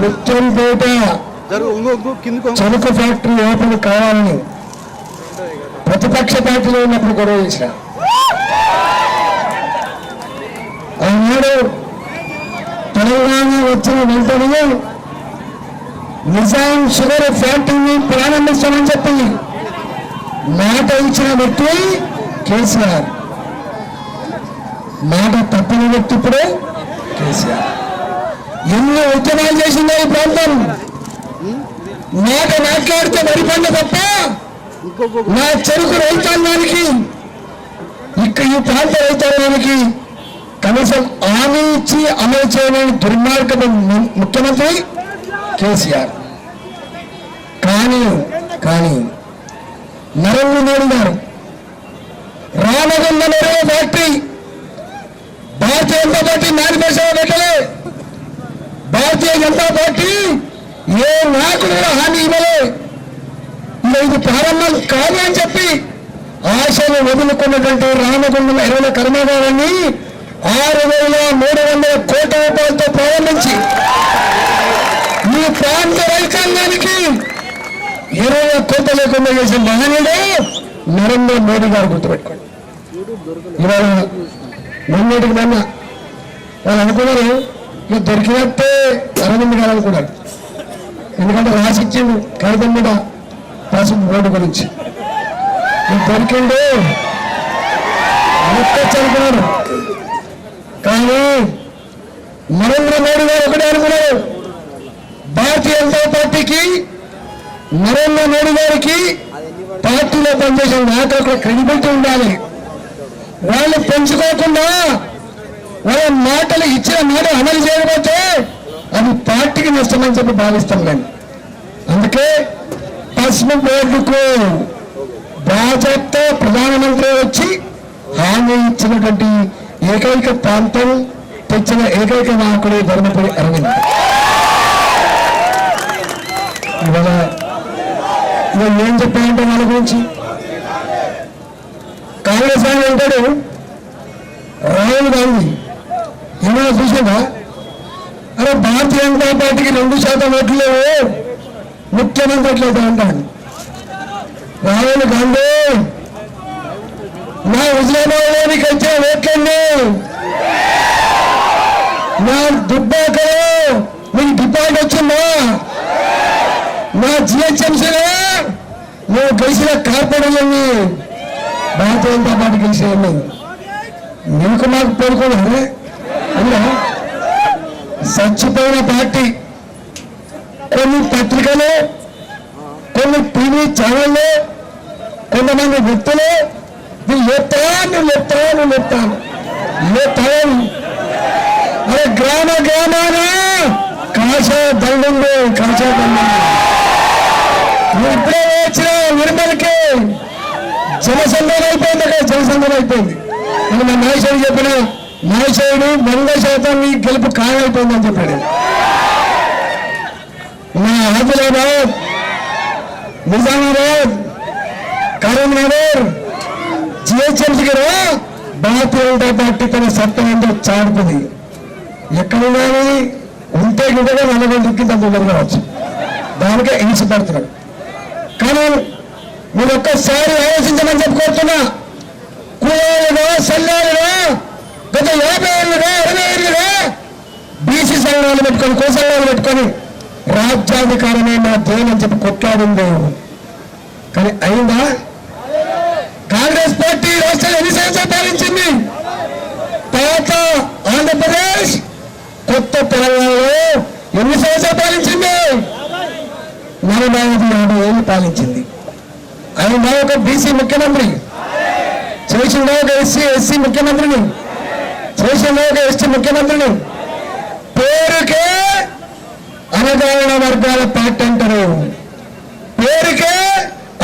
ముత్యంపేట చెరుకు factory open కావాలని ప్రతిపక్ష పార్టీలో ఉన్నప్పుడు గొడవ చేసిన ఆనాడు తెలంగాణ వచ్చిన వెంటనే నిజాం షుగర్ ఫ్యాక్టరీని ప్రారంభిస్తామని చెప్పి మాట ఇచ్చిన వ్యక్తి కేసీఆర్. మాట తప్పిన వ్యక్తి ఇప్పుడు కేసీఆర్. ఎన్ని ఉద్యమాలు చేసిందో ఈ ప్రాంతం. మాట మాట్లాడితే వరి తప్ప నా చెరుకు రైతాంగానికి ఇక్కడ ఈ ప్రాంత రైతాంగానికి కనీసం హామీ ఇచ్చి అమలు చేయలేని దుర్మార్గం ము- ముఖ్యమంత్రి కేసీఆర్. కానీ కానీ నరేంద్ర మోడీ గారు రామగుండ నరే factory Bharatiya Janata Party manifesto పెట్టలే. భారతీయ జనతా పార్టీ ఏ నాయకుడు హామీ ఇవ్వలే. ఇది ప్రారంభం కాదు అని చెప్పి ఆశలు వదులుకున్నటువంటి రామగుండం ఎరువుల కర్మాగారాన్ని ఆరు వేల మూడు వందల కోట్ల రూపాయలతో ప్రారంభించి మీ ప్రాంత రైతాంగానికి ఇరవై కోట లేకుండా చేసిన మహనీయుడే నరేంద్ర మోడీ గారు గుర్తుపెట్టుకోండి. ఇవాళ మొన్నటికి మొన్న వాళ్ళు అనుకున్నారు ఇక దొరికినట్టే అరవింద్ గారు కూడా ఎందుకంటే రాసిచ్చిండు కాగితం మీద పసుపు బోర్డు గురించి. నీకు దొరికిండు ముట్టచ్చు అనుకున్నాడు కానీ నరేంద్ర మోడీ గారు ఒకటే అనుకున్నారు భారతీయ జనతా పార్టీకి నరేంద్ర మోడీ గారికి పార్టీలో పనిచేసిన నాయకులకు క్రెడిబిలిటీ ఉండాలి. వాళ్ళు పెంచుకోకుండా మనం మాటలు ఇచ్చిన మాట అమలు చేయకపోతే అది పార్టీకి నష్టమని చెప్పి భావిస్తాం మేము. అందుకే పశ్చిమ బోర్డుకు భాజపా ప్రధానమంత్రి వచ్చి హామీ ఇచ్చినటువంటి ఏకైక ప్రాంతం తెచ్చిన ఏకైక నాయకుడు ధర్మపురి అరవింద్. ఇవాళ ఇవాళ ఏం చెప్పాలంటే వాళ్ళ గురించి? కాంగ్రెస్ ఆయన అంటాడు రాహుల్ గాంధీ ఏమైనా చూసావా? అరే భారతీయ జనతా పార్టీకి రెండు శాతం ఓట్లు లేవు. ముఖ్యమంత్రి ఎట్లయితే అంటాను రాహుల్ గాంధీ. నా హుజరాబాద్లోనికి వచ్చే వచ్చిన ఓట్లండి నా దుబ్బాకలో నీకు డిపాజిట్ వచ్చిందా? నా జిహెచ్ఎంసీలో నువ్వు గెలిచిన కార్పొరేట్లన్నీ భారతీయ జనతా పార్టీ గెలిచేయండి. నీకు మాకు పేర్కొన్నారే చచ్చిపోయిన పార్టీ కొన్ని పత్రికలు కొన్ని టీవీ ఛానళ్ళు కొంతమంది వ్యక్తులు నువ్వు లేపుతాను లేపుతాను లేపుతాను లేపుతాను అరే గ్రామ గ్రామాన కాషా దండు కాషా దండు నువ్వు ఇప్పుడే వచ్చిన నిర్మల్కి జనసందం అయిపోయింది అక్కడ జనసందం అయిపోయింది. మన మా నాయకుడు చెప్పిన నాయకుడు వంద శాతం ఈ గెలుపు ఖాయమైపోయిందని చెప్పాడు. మా ఆదిలాబాద్ నిజామాబాద్ కరీంనగర్ జిహెచ్ఎంసీకి రా భారతీయ జనతా పార్టీ తన సత్తా అంటే చాటుతుంది ఎక్కడున్నాయి ఉంటే గిట్టగా నలభై దిక్కింత జరగవచ్చు దానికే హింసపడుతున్నాడు కానీ మీరు ఒక్కసారి ఆలోచించమని చెప్పుకోతున్నా కూలీలుగా సల్లాలుగా గత యాభై ఏళ్ళుగా అరవై ఏళ్ళుగా బీసీ సంఘాలు పెట్టుకొని కోసంఘాలు పెట్టుకొని రాజ్యాధికారమే నా ధ్యేయం అని చెప్పి కొట్లాడింది కానీ అయిందా? కాంగ్రెస్ పార్టీ రాష్ట్రాలు ఎన్ని సంవత్సరాలు పాలించింది? పాత ఆంధ్రప్రదేశ్ కొత్త తెలంగాణలో ఎన్ని సంవత్సరాలు పాలించింది? నలభై ఐదు యాభై ఏళ్ళు పాలించింది. ఆయన ఒక బీసీ ముఖ్యమంత్రి? చేసిందా ఒక ఎస్సీ ఎస్సీ ముఖ్యమంత్రిని? చేసిందా ఒక ఎస్టీ ముఖ్యమంత్రిని పేరుకే అనగారిన వర్గాల పార్టీ అంటారు. పేరుకే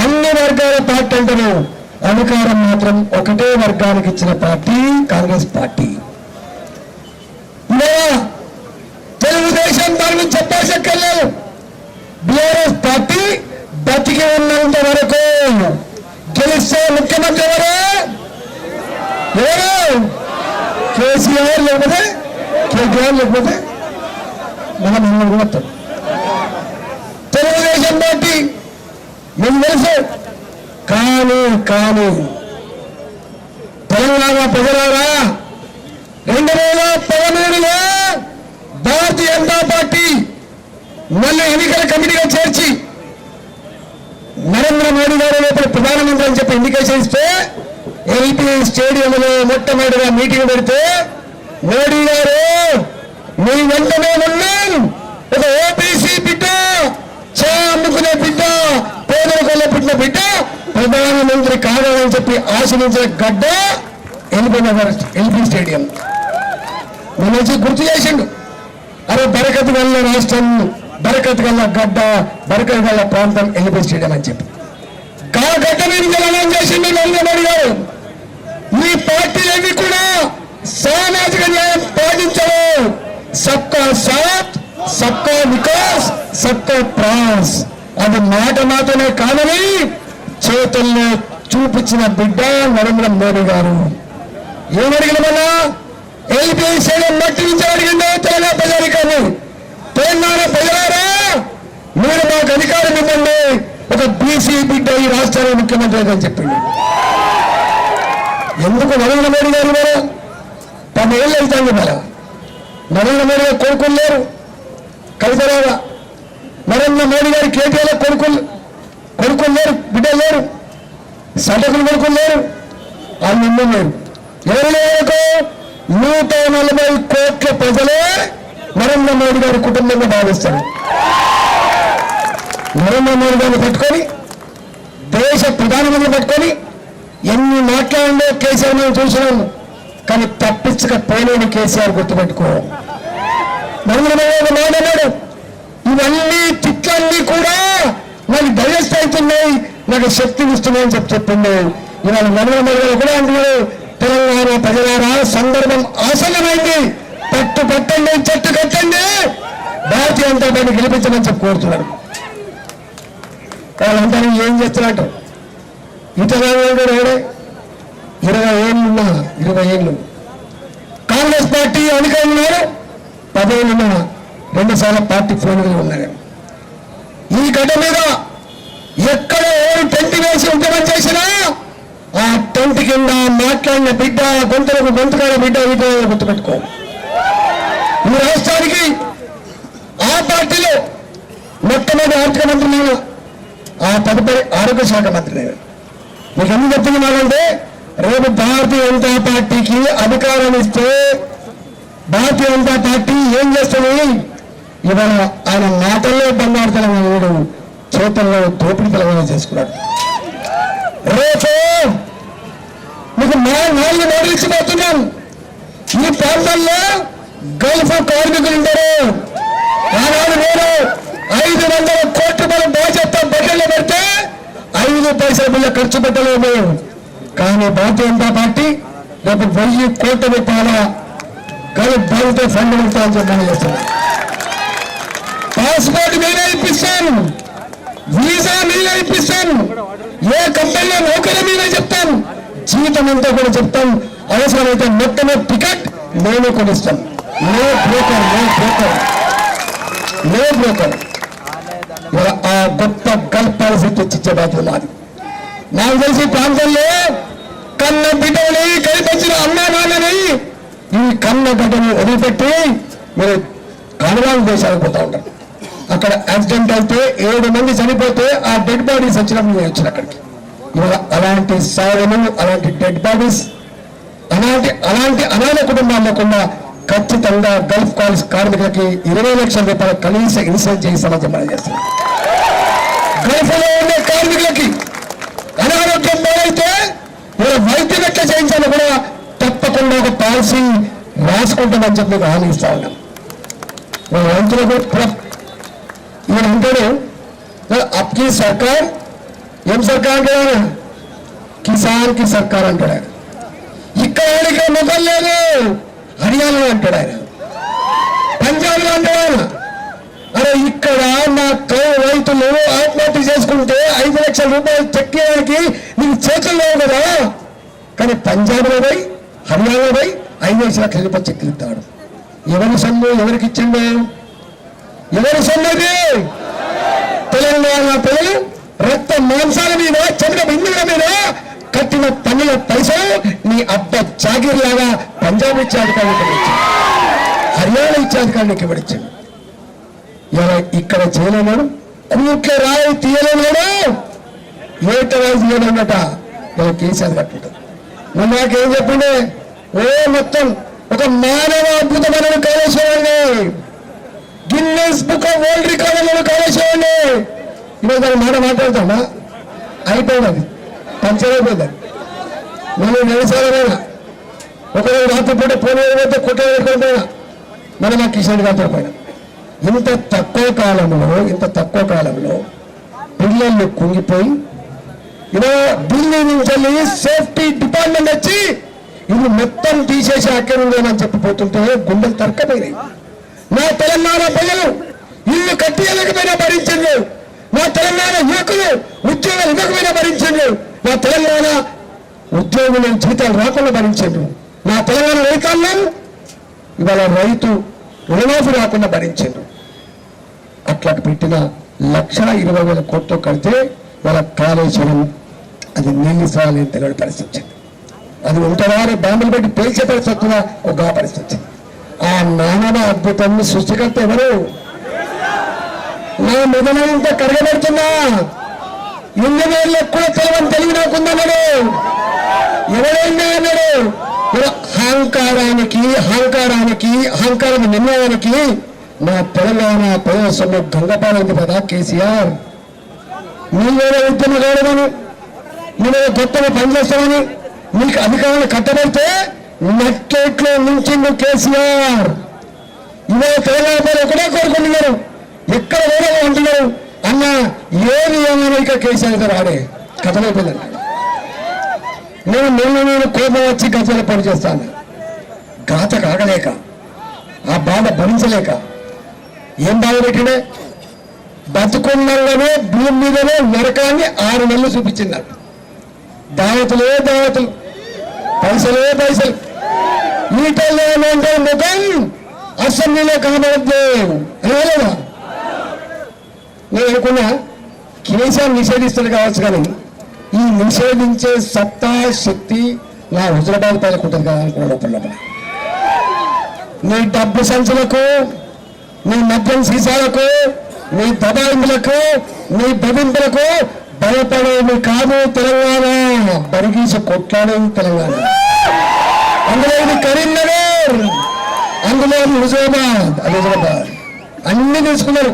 అన్ని వర్గాల పార్టీ అంటారు. అధికారం మాత్రం ఒకటే వర్గానికి ఇచ్చిన పార్టీ కాంగ్రెస్ పార్టీ. తెలుగుదేశం దాని గురించి బిఆర్ఎస్ బీఆర్ఎస్ పార్టీ బతికి ఉన్నంత వరకు గెలిస్తే ముఖ్యమంత్రి ఎవరు? ఎవరు? కేసీఆర్ లేకపోతే కేటీఆర్ లేకపోతే మన మనం కూడా తెలుగుదేశం పార్టీ మీకు తెలుసు. కానీ కానీ. తెలంగాణ ప్రజలారా రెండు వేల పదమూడులో భారతీయ జనతా పార్టీ మళ్ళీ ఎన్నికల కమిటీగా చేర్చి నరేంద్ర మోడీ గారు లోపల ప్రధానమంత్రి అని చెప్పి ఇండికేషన్ ఇస్తే ఎల్పీ స్టేడియంలో మొట్టమొదటిగా మీటింగ్ పెడితే మోడీ గారు మీ వెంటనే ఉన్నాం. ఒక ఓబీసీ బిడ్డ చా అమ్ముకునే బిడ్డ పేదరికంలో పుట్టిన బిడ్డ ప్రధానమంత్రి కావాలని చెప్పి ఆశ్రయించిన గడ్డ ఎల్బీ నగర్ ఎల్బీ స్టేడియం. మన గుర్తు చేసిండు. అరే బరకత్ గల్ల రాష్ట్రం బరకత్ గల్ల గడ్డ బరకత్ గల్ల ప్రాంతం ఎల్బీ స్టేడియం అని చెప్పి. కా గడ్డ మీద చేసి చేసిండు నరేంద్ర మోడీ గారు ఈ పార్టీలన్నీ కూడా సామాజిక న్యాయం పాటించవు సబ్కా సాత్ సబ్కా వికాస్ సబ్కా ప్రాస్ అది మాట మాటనే కాదని చేతుల్లో చూపించిన బిడ్డ నరేంద్ర మోడీ గారు. ఏమడిగిన మన ఎల్పీ మట్టి నుంచి అడిగిందో తెలంగాణ ప్రజానికాన్ని. తెలంగాణ ప్రజలారా మీరు మాకు అధికారం ఇవ్వండి. ఒక బీసీ బిడ్డ ఈ రాష్ట్రానికి ముఖ్యమంత్రి అని చెప్పింది ఎందుకు నరేంద్ర మోడీ గారు మరి? పది ఏళ్ళు అవుతుంది మరి. నరేంద్ర మోడీ గారు కొడుకులు లేరు. కవితరాగా నరేంద్ర మోడీ గారి కేటీఆర్ కొడుకులు కొడుకులు లేరు బిడ్డలు లేరు సంతకులు కొడుకులు లేరు వాళ్ళు ముందు లేరు. ఎవరు లేరు నూట నలభై కోట్ల ప్రజలే నరేంద్ర మోడీ గారి కుటుంబంగా భావిస్తారు. నరేంద్ర మోడీ గారిని పట్టుకొని దేశ ప్రధానమంత్రి పట్టుకొని ఎన్ని మాట్లాడిందో కేసీఆర్ మనం చూసినాము. కానీ తప్ప తప్పించకపోయిన కేసీఆర్ గుర్తుపెట్టుకో. నరేంద్ర మోడీ ఇవన్నీ తిట్లన్నీ కూడా నాకు డైజెస్ట్ అవుతున్నాయి నాకు శక్తి ఇస్తున్నాయని చెప్పి చెప్పింది ఇవాళ నరేంద్ర గారు కూడా అంటున్నాడు తెలంగాణ ప్రజలారా సందర్భం ఆసన్నమైంది పట్టు పట్టండి చెట్టు కట్టండి భారతీయ జనతా పార్టీ గెలిపించమని చెప్పి కోరుతున్నాడు వాళ్ళంతా ఏం చేస్తున్నట్టు ఇతర ఎవడే ఇరవై ఏళ్ళున్నా ఇరవై ఏళ్ళు కాంగ్రెస్ పార్టీ అధికారులు ఉన్నారు. పదేళ్ళున్నా రెండుసార్లు పార్టీ ఫోన్లు ఉన్నాయి. ఈ గడ్డ మీద ఎక్కడ ఎవరు టెంట్ వేసి ఉద్యమం చేసినా ఆ టెంట్ కింద మాట్లాడిన బిడ్డ గొంతులకు గొంతుకాడ బిడ్డ వీటిని గుర్తుపెట్టుకో. ఈ రాష్ట్రానికి ఆ పార్టీలో మొట్టమొదటి ఆర్థిక మంత్రి నేను ఆ తదుపరి ఆరోగ్య శాఖ మంత్రి నేను. మీకు ఎందుకు చెప్తున్నానంటే రేపు భారతీయ జనతా పార్టీకి అధికారం ఇస్తే భారతీయ జనతా పార్టీ ఏం చేస్తుంది? ఇవాళ ఆయన మాటల్లో బంగారు తెలంగాణ చేతుల్లో దోపిడి తెలంగాణ చేసుకున్నాడు. రేపు మీకు మా నాలుగు నోట్లు ఇచ్చిపోతున్నాను ఈ ప్రాంతంలో గల్ఫ్ కార్మికులు ఉంటారు. ఆనాడు నేను ఐదు వందల కోట్ల రూపాయల బాధ్యత బడ్జెట్లో పెడితే ఐదు పైసల బిల్ల ఖర్చు పెట్టలేము. కానీ భారతీయ జనతా పార్టీ రేపు వెయ్యి కోట్ల రూపాయల గల్ఫ్ బ్యాంక్ ఫండ్ పెడతామని చెప్పి చేస్తాను పాస్పోర్ట్ మీరే ఇప్పిస్తాను. వీసా మీరే ఇప్పిస్తాను. ఏ కంపెనీలో నౌకరీ మీరే చెప్తాను. జీతం అంతా కూడా చెప్తాను. అవసరమైతే మొత్తమే టికెట్ నేను కొనిస్తాను. No broker no broker. No broker. ఇలా ఆ గొప్ప గల్ఫ్ పాలసీ తెచ్చిచ్చే బాధ్యత నాది నాకు తెలిసి ప్రాంతంలో కన్న బిడ్డని కనిపించిన అమ్మా నాన్నని ఈ కన్న బిడ్డను వదిలిపెట్టి మీరు కనుగోలు దేశాలకు పోతా ఉంటారు. అక్కడ యాక్సిడెంట్ అయితే ఏడు మంది చనిపోతే ఆ డెడ్ బాడీస్ వచ్చినప్పుడు నేను వచ్చిన అక్కడికి. అలాంటి సాగులు అలాంటి డెడ్ బాడీస్ అలాంటి అలాంటి అనాథ కుటుంబాలు లేకుండా ఖచ్చితంగా గల్ఫ్ కాల్స్ కార్మికులకి ఇరవై లక్షల రూపాయల కనీస ఇన్సూరెన్స్ చేసి సమాజం చేస్తారు గల్ఫ్లో ఉండే కార్మికులకి మరి వైద్యం ఎట్లా చేయించాలో కూడా తప్పకుండా ఒక పాలసీ రాసుకుంటామని చెప్పి మీకు హామీ ఇస్తా ఉన్నాం. మన రైతులకు ఈయన అంటాడు అప్కి సర్కార్ ఏం సర్కార్ అంటాడు? కిసాన్కి సర్కార్ అంటాడు ఆయన. ఇక్కడ ఆయనకి ముఖం లేదు హర్యానా అంటాడు ఆయన. పంజాబ్లో అంటాడు ఆయన. అరే ఇక్కడ నా రైతులు ఆత్మహత్య చేసుకుంటే ఐదు లక్షల రూపాయలు చెక్కేయడానికి నీకు చేతుల్లో కదా. కానీ పంజాబ్లో పోయి హర్యానా పోయి ఐదు లక్షల రూపాయలు చెక్కిస్తాడు. ఎవరి సొమ్ము ఎవరికి ఇచ్చిండు? ఎవరి సొమ్ము తెలంగాణ ప్రజలు రక్త మాంసాల మీద చెమట బిందుల మీద కట్టిన పన్నుల పైసలు నీ అబ్బ జాగీర్ లాగా పంజాబ్ అధికారులకు ఇచ్చాడు. హర్యానా ఇచ్చే అధికారులకు ఇవ్వడిచ్చాడు ఇలా ఇక్కడ చేయలేనాడు కూట్ల రాయి తీయలేనాడు. ఏట రాయి తీయలేనట ఇలా కేసీఆర్ కట్టుంటారు నువ్వు నాకేం చెప్పిండే? ఓ మొత్తం ఒక మానవ అద్భుతమైన కాళేశ్వరాన్ని గిన్నెస్ బుక్ ఆఫ్ వరల్డ్ రికార్డులను కాళేశ్వరాన్ని ఈరోజు దాని మాట మాట్లాడతామా? అయిపోయింది అది పంచర్ అయిపోయింది. అది మనం ఒకరోజు రాత్రిపూట పోనీ పోతే కుట్ర పెట్టుకుంటున్నా మనం ఆ కిషన్ గారితో పోయినా. ఇంత తక్కువ కాలంలో ఇంత తక్కువ కాలంలో పిల్లలు కుంగిపోయి ఇలా ఢిల్లీ నుంచి సేఫ్టీ డిపార్ట్మెంట్ వచ్చి ఇది మొత్తం తీసేసి అక్కడుందని ఉందేమని చెప్పి పోతుంటే గుండెలు తరకపోయినాయి నా తెలంగాణ ప్రజలు ఇల్లు కట్టియలేకపోయినా భరించండు. నా తెలంగాణ యువకులు ఉద్యోగాలు ఇవ్వకపోయినా భరించండు. నా తెలంగాణ ఉద్యోగుల జీతాలు రాకుండా భరించండు. నా తెలంగాణ రైతాంగం ఇవాళ రైతు రుణమాఫీ రాకుండా భరించండు. అట్లా పెట్టిన లక్ష ఇరవై వేల కోట్లు కడితే వాళ్ళ కాళేశ్వరం అది నీళ్ళు సాలని తెలియని పరిస్థితి వచ్చింది. అది ఉంటవారు బాంబులు పెట్టి పేల్చే పరిస్థితి వస్తుందా ఒక పరిస్థితి వచ్చింది. ఆ నానవ అద్భుతం సృష్టికర్త ఎవరు? నా మొదలంతా కరగబెడుతున్నా ఇంజనీర్లు ఎక్కువ తెలవని తెలివి నాకుందన్నాడు ఎవరైనా అన్నాడు అహంకారానికి అహంకారానికి అహంకారం నిర్ణయానికి నా తెలంగాణ ప్రదేశంలో గంగపాలైంది కదా కేసీఆర్. నీవేదో ఉద్యమగాడమని నువ్వేదో గొప్పగా పనిచేస్తామని మీకు అధికారాలు కట్టబడితే నట్టేట్లో నుంచి కేసీఆర్. ఇవే తెలంగాణ ప్రజలు ఒకటే కోరుకుంటున్నారు. ఎక్కడ వేరే అంటున్నారు అన్న ఏది ఏమైనా ఇక కేసీఆర్ గారు ఆడే కథమైపోయిందంట నేను నిన్న నేను కోపం వచ్చి గజల పని చేస్తాను. గాత కాగలేక ఆ బాధ భరించలేక ఏం బాధ బతుకున్నలోనే భూమి మీదనే నరకాన్ని ఆరు నెలలు చూపించింది దావతులే దావతులు పైసలే పైసలు. ఈటల్లో ముఖం అసెంబ్లీలో కనబడద్దు లేదా నేను అనుకున్నా కేసీఆర్ నిషేధిస్తాడు కావచ్చు కానీ ఈ నిషేధించే సత్తా శక్తి నా హుజరాబాద్ పైన ఉంటుంది కదా అనుకున్నాడు నీ డబ్బు సంచులకు నీ మద్యం సీసాలకు నీ దబాయింపులకు నీ బెదింపులకు భయపడేది కాదు తెలంగాణ. బరిగీసి కొట్లాడేది తెలంగాణ. అందులో ఇది కరీంనగర్ అందులో నిజామాబాద్ హుజరాబాద్ అన్ని తీసుకున్నారు.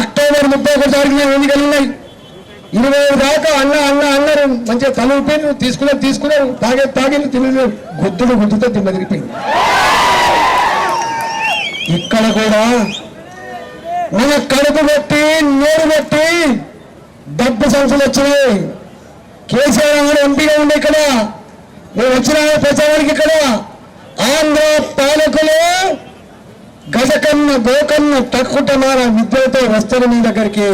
అక్టోబర్ ముప్పై ఒకటి తారీఖున ఎన్నికలు ఉన్నాయి. ఇరవై ఐదు దాకా అన్న అన్న అన్నారు. మంచిగా తల తీసుకున్నారు తీసుకున్నారు. తాగే తాగి తిన్నారు గుద్దులు గుద్దుతో తిన్న తిరిగిపోయింది. ఇక్కడ కూడా మన కడుపు పెట్టి నోరు పెట్టి డబ్బు సంస్థలు వచ్చినాయి కేసీఆర్ గారు ఎంపీగా ఉండే ఇక్కడ. నేను వచ్చిన ప్రచారానికి ఇక్కడ ఆంధ్ర పాలకులు గజకన్న గోకన్న తక్కుటమార విద్యతో వస్తారు మీ దగ్గరికి.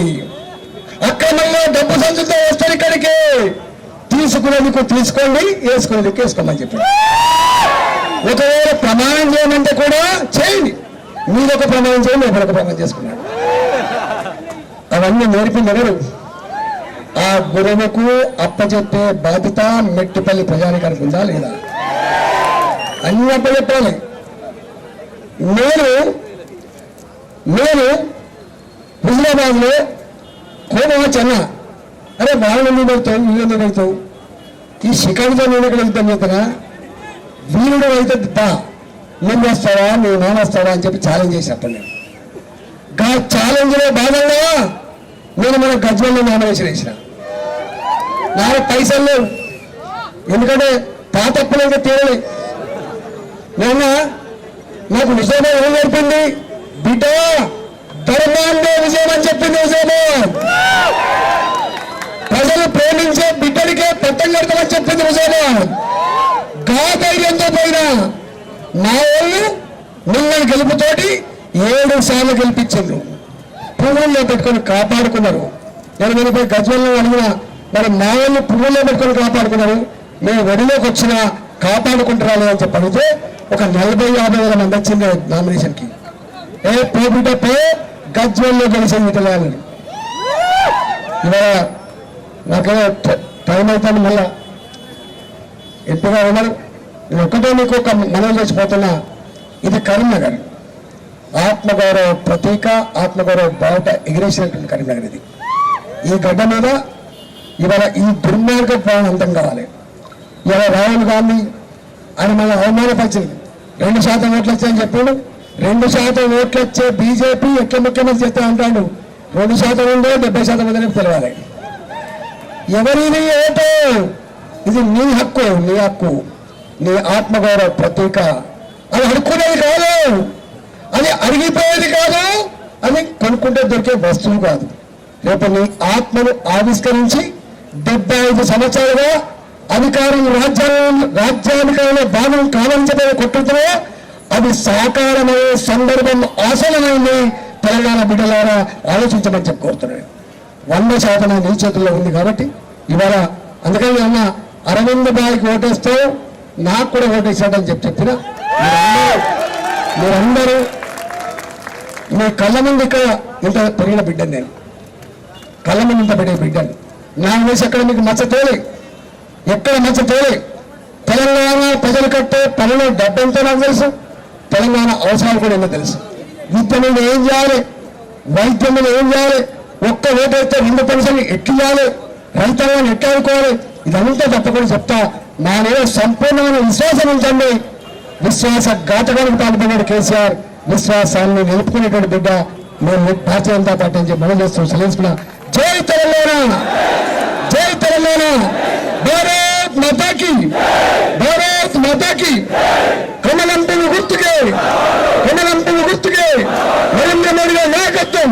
అక్రమంగా డబ్బు సంచులతో వస్తారు ఇక్కడికి. తీసుకునేందుకు తీసుకోండి వేసుకునేందుకు వేసుకోమని చెప్పి ఒకవేళ ప్రమాణం చేయమంటే కూడా చేయండి. మీరు ఒక ప్రమాణం చేయండి ఒకరు ఒక ప్రమాణం చేసుకున్నాడు. అవన్నీ నేర్పిందెవరు ఆ గురువుకు అప్పచెప్పే బాధ్యత మెట్టిపల్లి ప్రజానికానికి ఉందా లేదా? అన్ని అప్పచెప్పాలి నేను నేను హుజరాబాద్లో లో చెన్న. అరే వాళ్ళు ఎందుకు పెడతావు? నువ్వు ఎందుకు పెడతావు? ఈ శిఖండితో నేను ఎక్కడ యుద్ధం చేస్తానా? వీరుడు అయితే దా. నువ్వు వస్తావా నువ్వు నేను వస్తావా అని చెప్పి ఛాలెంజ్ చేసి అప్పుడు నేను గా ఛాలెంజ్లో భాగంగా నేను మన గజ్వల్లో నామినేషన్ వేసిన. నాకు పైసలు. లేవు ఎందుకంటే పాత అప్పులు ఇంకా తీరలే నాకు నిజామా ఏం నేర్పింది బిడ్డ ధర్మాన్నే విజయం అని చెప్పింది నిజామాబాద్. ప్రజలు ప్రేమించే బిడ్డడికే పట్టం కడతామని చెప్పింది నిజామాబాద్. గా ధైర్యంతో పోయినా. నా వాళ్ళు మిమ్మల్ని గెలుపుతోటి ఏడు సార్లు గెలిపించారు పువ్వుల్లో పెట్టుకొని కాపాడుకున్నారు. నేను నేను పోయి గజ్వల్లో అడిగిన మరి మా వాళ్ళు పువ్వుల్లో పెట్టుకొని కాపాడుకున్నారు? మేము వెడిలోకి వచ్చినా కాపాడుకుంటారా అని చెప్పి అడిగితే ఒక నలభై యాభై వేల మంది వచ్చింది నామినేషన్కి. ఏ పో బిడ్డ పో గజ్వల్లో గెలిచింది తెలంగాణ ఇవాళ నాకేదో టైం అవుతాను మళ్ళా. ఎంపీగా ఉన్నారు. నేను ఒక్కటే మీకు ఒక మనం చేసిపోతున్నా ఇది కరీంనగర్. ఆత్మగౌరవ ప్రతీక ఆత్మగౌరవ బావుట ఎగిరేసినటువంటి కరీంనగర్ ఇది. ఈ గడ్డ మీద ఇవాళ ఈ దుర్మార్గ ప్రాణం అంతం కావాలి. ఇవాళ రాహుల్ గాంధీ ఆయన మన అవమానపరిచింది. రెండు శాతం ఓట్లు వచ్చాయని చెప్పాడు. రెండు శాతం ఓట్లు వచ్చే బీజేపీ ఎట్లా ముఖ్యమంత్రి చేస్తా అంటాడు? రెండు శాతం ఉందో డెబ్బై శాతం ఉందని తెలవాలి. ఎవరిది ఓటు? ఇది నీ హక్కు నీ హక్కు. నీ ఆత్మగౌరవ ప్రతీక. అది అడుక్కునేది కాదు. అది అడిగిపోయేది కాదు. అది కొనుక్కుంటే దొరికే వస్తువు కాదు. రేపు నీ ఆత్మను ఆవిష్కరించి డెబ్బై ఐదు సంవత్సరాలుగా అధికారం రాజ్యాంగ రాజ్యాధికారంలో భాగం కావాలని చెప్పి అది సాకారమయ్యే సందర్భం ఆసనమైంది తెలంగాణ బిడ్డలారా ఆలోచించమని చెప్పి కోరుతున్నాడు వంద శాతం నీ చేతుల్లో ఉంది కాబట్టి ఇవాళ అందుకని అన్న అరవింద్ బాయ్కి ఓటేస్తే నాకు కూడా ఓటేసాడని చెప్పి చెప్పిన మీరందరూ మీరందరూ మీ కళ్ళ ముందు ఇక్కడ ఇంత పెరిగిన బిడ్డని నేను. కళ్ళ ముందు ఇంత పెరిగిన బిడ్డని. నా వయసు ఎక్కడ మీకు మచ్చ తోలే? ఎక్కడ మచ్చ తోలే? తెలంగాణ ప్రజలు కట్టే పనులు డబ్బంతో నాకు తెలుసు. తెలంగాణ అవసరాలు కూడా ఎన్నో తెలుసు. విద్య మీద ఏం చేయాలి? వైద్యం మీద ఏం చేయాలి? ఒక్క ఓటైతే రెండు పెన్షన్ చేయాలి రైతాంగాన్ని ఎట్లా అనుకోవాలి ఇదంతా తప్పకుండా చెప్తా. నా మీద సంపూర్ణమైన విశ్వాసం ఉంచండి విశ్వాస ఘాతకానికి పాల్పడ్డాడు కేసీఆర్. విశ్వాసాన్ని నిలుపుకునేటువంటి బిడ్డ మేము భారతీయ జనతా పార్టీ నుంచి మనం చేస్తాం సెలవుకున్నా జై తెలంగాణ. జై తెలంగాణ. భారత్ మాతాకి. భారత్ మాతాకి. కమలంపులు గుర్తుకే. కమలంపులు గుర్తుకే. నరేంద్ర మోడీ గారి నాయకత్వం.